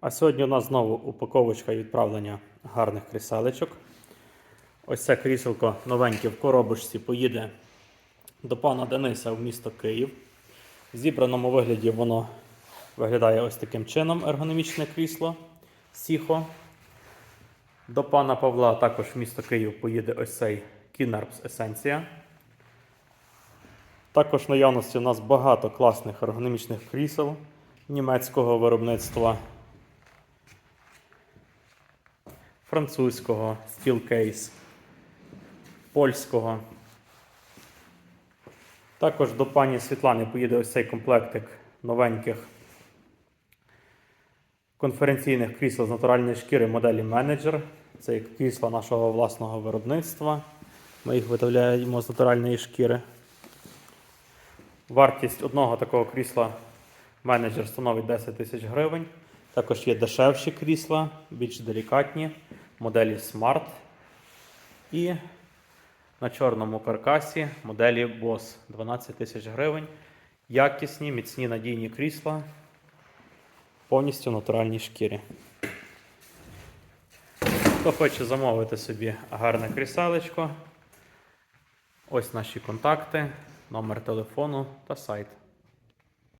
А сьогодні у нас знову упаковочка і відправлення гарних кріселечок. Ось це кріселко новеньке в коробочці поїде до пана Дениса в місто Київ. В зібраному вигляді воно виглядає ось таким чином ергономічне крісло Сіхо. До пана Павла також в місто Київ поїде ось цей Кінерпс Есенція. Також в наявності у нас багато класних ергономічних крісел німецького виробництва, французького Steelcase, польського. Також до пані Світлани поїде ось цей комплектик новеньких конференційних крісел з натуральної шкіри моделі Manager. Це крісла нашого власного виробництва. Ми їх виготовляємо з натуральної шкіри. Вартість одного такого крісла менеджер становить 10 тисяч гривень. Також є дешевші крісла, більш делікатні, моделі Smart. І на чорному каркасі моделі Boss 12 тисяч гривень. Якісні, міцні надійні крісла, повністю в натуральній шкірі. Хто хоче замовити собі гарне кріселечко, ось наші контакти, номер телефону та сайт.